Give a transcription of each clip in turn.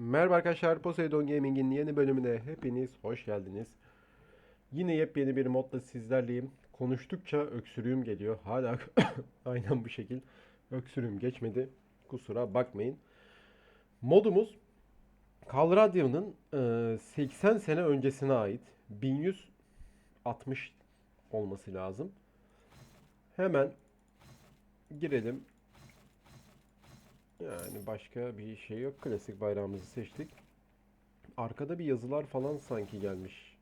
Merhaba arkadaşlar, Poseidon Gaming'in yeni bölümüne hepiniz hoş geldiniz. Yine yepyeni bir modla sizlerleyim. Konuştukça öksürüğüm geliyor. Hala aynen bu şekil. Öksürüğüm geçmedi. Kusura bakmayın. Modumuz Calradia'nın e, 80 sene öncesine ait 1160 olması lazım. Hemen girelim. Yani başka bir şey yok. Klasik bayrağımızı seçtik. Arkada bir yazılar falan sanki gelmiş.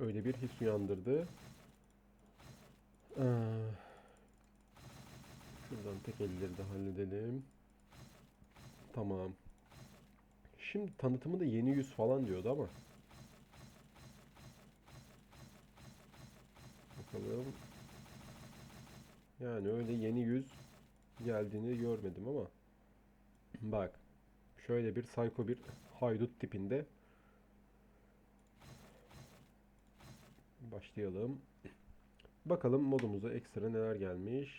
Öyle bir his uyandırdı. Ee, şuradan tek elleri de halledelim. Tamam. Şimdi tanıtımı da yeni yüz falan diyordu ama. Bakalım. Yani öyle yeni yüz geldiğini görmedim ama bak şöyle bir psycho bir haydut tipinde başlayalım. Bakalım modumuza ekstra neler gelmiş.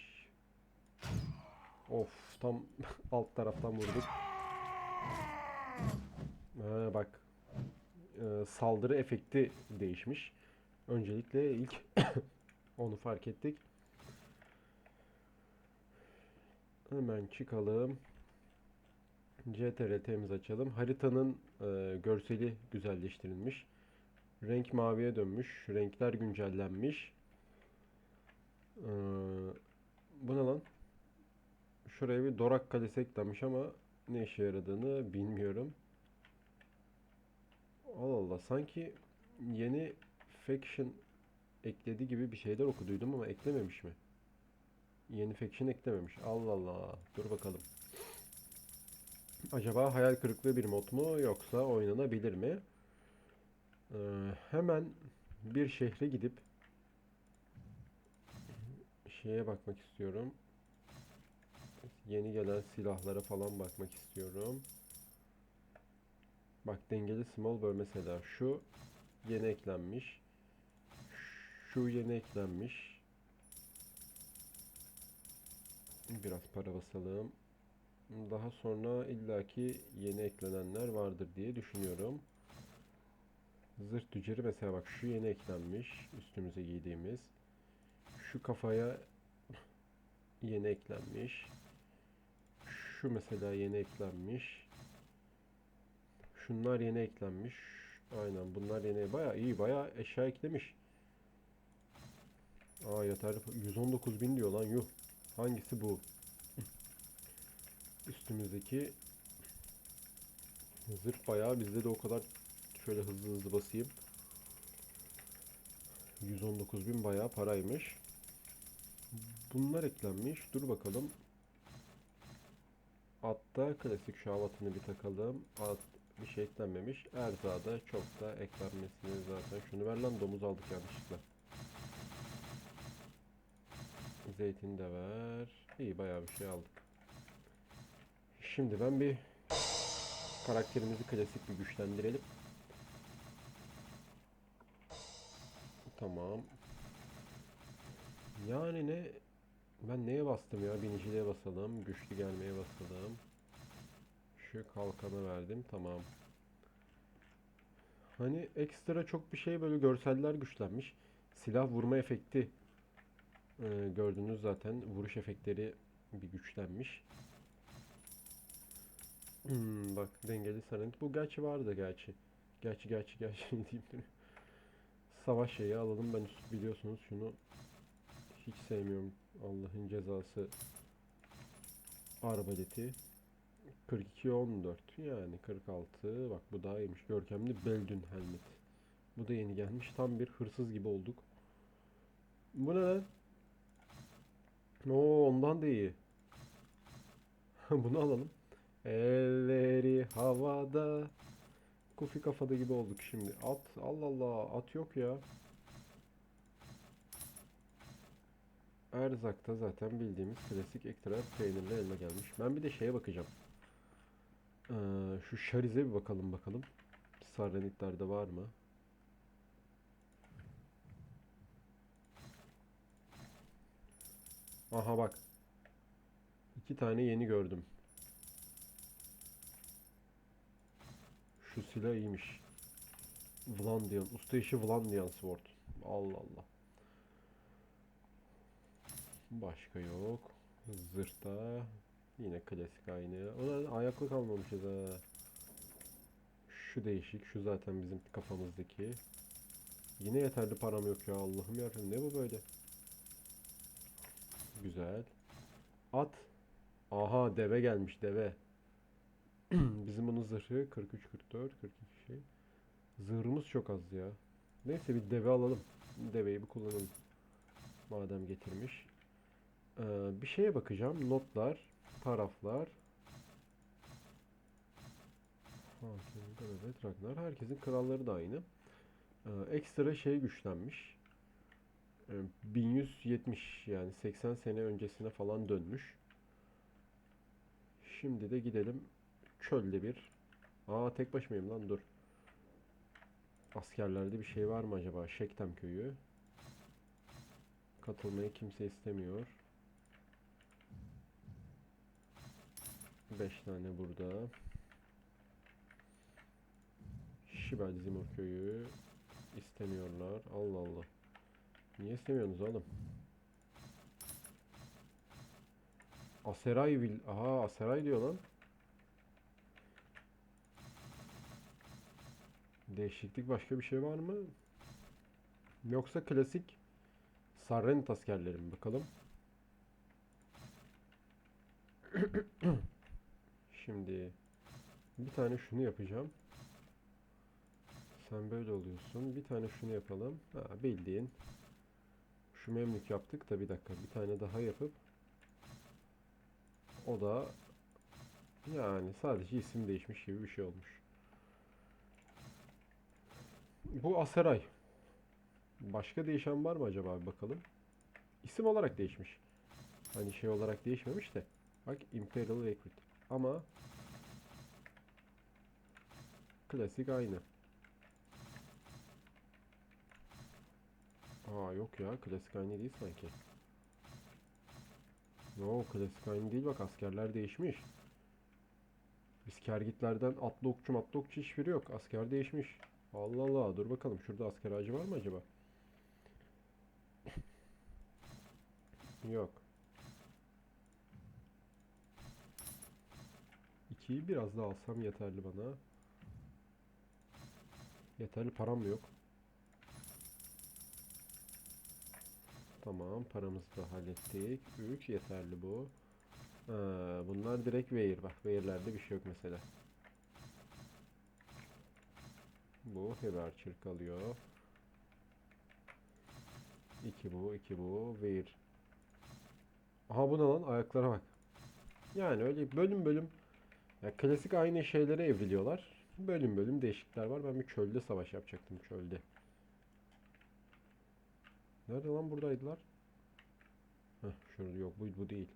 Of tam alt taraftan vurduk. Ha, bak Ee, saldırı efekti değişmiş. Öncelikle ilk onu fark ettik. Hemen çıkalım. CTRL'mizi açalım. Haritanın e, görseli güzelleştirilmiş. Renk maviye dönmüş. Renkler güncellenmiş. Ee, bu ne lan? Şuraya bir Dorak Kalesi eklenmiş ama ne işe yaradığını bilmiyorum. Allah Allah. Sanki yeni faction ekledi gibi bir şeyler okuduydum ama eklememiş mi? Yeni faction eklememiş. Allah Allah. Dur bakalım. Acaba hayal kırıklığı bir mod mu yoksa oynanabilir mi? Ee, hemen bir şehre gidip şeye bakmak istiyorum. Yeni gelen silahlara falan bakmak istiyorum. Bak dengeli small böl mesela şu yeni eklenmiş. Şu yeni eklenmiş. Biraz para basalım. Daha sonra illaki yeni eklenenler vardır diye düşünüyorum. Zırh tüccarı mesela bak şu yeni eklenmiş üstümüze giydiğimiz. Şu kafaya yeni eklenmiş. Şu mesela yeni eklenmiş. Şunlar yeni eklenmiş. Aynen bunlar yeni. Baya iyi baya eşya eklemiş. Aa yeterli. 119 bin diyor lan yuh. Hangisi bu? Üstümüzdeki zırh bayağı bizde de o kadar şöyle hızlı hızlı basayım. 119 bin bayağı paraymış. Bunlar eklenmiş. Dur bakalım. Atta klasik şu havatını bir takalım. At bir şey eklenmemiş. Erzada çok da eklenmesini zaten. Şunu ver lan domuz aldık yanlışlıkla. Zeytin de ver. İyi bayağı bir şey aldık. Şimdi ben bir karakterimizi klasik bir güçlendirelim. Tamam. Yani ne? Ben neye bastım ya? Biniciliğe basalım. Güçlü gelmeye basalım. Şu kalkanı verdim. Tamam. Hani ekstra çok bir şey böyle görseller güçlenmiş. Silah vurma efekti ee, gördünüz zaten. Vuruş efektleri bir güçlenmiş. Hmm, bak dengeli sarıntı. Bu gerçi vardı gerçi. Gerçi gerçi gerçi diyeyim. Savaş şeyi alalım. Ben biliyorsunuz şunu hiç sevmiyorum. Allah'ın cezası. Arbaleti. 42 14 yani 46 bak bu daha iyiymiş görkemli Beldün helmet bu da yeni gelmiş tam bir hırsız gibi olduk bu ne lan Oo ondan da iyi bunu alalım elleri havada kufi kafada gibi olduk şimdi at Allah Allah at yok ya Erzak'ta zaten bildiğimiz klasik ekstra peynirli elma gelmiş. Ben bir de şeye bakacağım. Ee, şu Şariz'e bir bakalım bakalım. Sarrenitlerde var mı? Aha bak. İki tane yeni gördüm. Şu silah iyiymiş. Vlandian. Usta işi Vlandian Sword. Allah Allah. Başka yok. Zırhta. Yine klasik aynı. Ona ayaklık almamışız ha. Şu değişik. Şu zaten bizim kafamızdaki. Yine yeterli param yok ya Allah'ım yarabbim. Ne bu böyle? Güzel. At. Aha deve gelmiş deve. Bizim bunun zırhı 43 44 42 şey. Zırhımız çok az ya. Neyse bir deve alalım. Deveyi bir kullanalım. Madem getirmiş. Ee, bir şeye bakacağım. Notlar, taraflar. Hakim, Galavet, Ragnar. Herkesin kralları da aynı. Ee, ekstra şey güçlenmiş. Ee, 1170 yani 80 sene öncesine falan dönmüş. Şimdi de gidelim çölde bir. Aa tek başımayım lan dur. Askerlerde bir şey var mı acaba? Şektem köyü. Katılmayı kimse istemiyor. 5 tane burada. Şibel Zimur köyü istemiyorlar. Allah Allah. Niye istemiyorsunuz oğlum? Aseray vil... Aha Aseray diyor lan. Değişiklik başka bir şey var mı? Yoksa klasik Sarrent askerleri mi? Bakalım. Şimdi bir tane şunu yapacağım. Sen böyle oluyorsun. Bir tane şunu yapalım. Ha, bildiğin. Şu memlük yaptık da bir dakika. Bir tane daha yapıp o da yani sadece isim değişmiş gibi bir şey olmuş. Bu Aseray. Başka değişen var mı acaba bir bakalım. İsim olarak değişmiş. Hani şey olarak değişmemiş de. Bak Imperial Recruit. Ama klasik aynı. Aa yok ya klasik aynı değil sanki. Yo klasik aynı değil bak askerler değişmiş. Biz kergitlerden atlı okçu matlı okçu hiçbiri yok. Asker değişmiş. Allah Allah dur bakalım şurada asker ağacı var mı acaba? Yok. İkiyi biraz daha alsam yeterli bana. Yeterli param yok. Tamam paramızı da hallettik. 3 yeterli bu. Ha, bunlar direkt Weir. Bak Weir'lerde bir şey yok mesela. Bu Heavy Archer kalıyor. 2 bu, 2 bu. Weir. Aha bu ne lan? Ayaklara bak. Yani öyle bölüm bölüm ya klasik aynı şeylere evriliyorlar. Bölüm bölüm değişiklikler var. Ben bir çölde savaş yapacaktım çölde. Nerede lan buradaydılar? Heh, şurada yok bu, bu değil.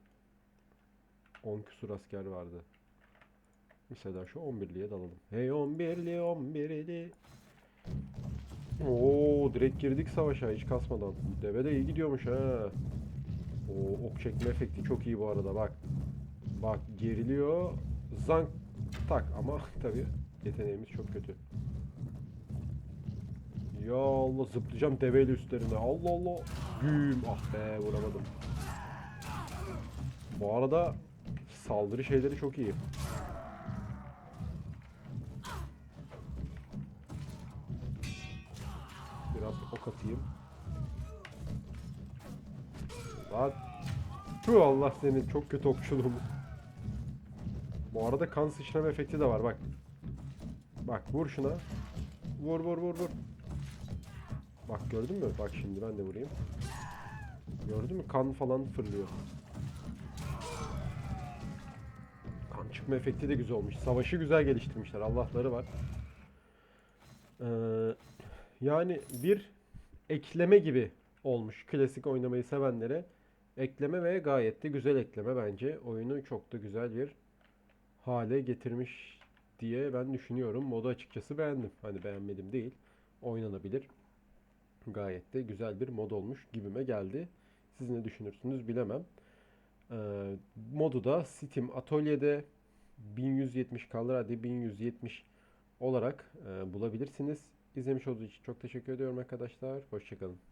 10 küsur asker vardı. Mesela şu 11'liye dalalım. Hey 11'li 11'li. Oo direkt girdik savaşa hiç kasmadan. Deve de iyi gidiyormuş ha. O ok çekme efekti çok iyi bu arada bak. Bak geriliyor. Zank tak ama tabi yeteneğimiz çok kötü. Ya Allah zıplayacağım deveyle üstlerine. Allah Allah. Güm. Ah be vuramadım. Bu arada saldırı şeyleri çok iyi. Biraz ok atayım. Lan. Tüh Allah senin çok kötü okçuluğum. Bu arada kan sıçrama efekti de var bak. Bak vur şuna. Vur vur vur vur. Bak gördün mü? Bak şimdi ben de vurayım. Gördün mü? Kan falan fırlıyor. Kan çıkma efekti de güzel olmuş. Savaşı güzel geliştirmişler. Allah'ları var. Ee, yani bir ekleme gibi olmuş. Klasik oynamayı sevenlere ekleme ve gayet de güzel ekleme bence. Oyunu çok da güzel bir hale getirmiş diye ben düşünüyorum. Modu açıkçası beğendim. Hani beğenmedim değil. Oynanabilir. Gayet de güzel bir mod olmuş gibime geldi. Siz ne düşünürsünüz bilemem. Ee, modu da Steam Atölye'de 1170 kalır hadi 1170 olarak e, bulabilirsiniz. İzlemiş olduğunuz için çok teşekkür ediyorum arkadaşlar. Hoşçakalın.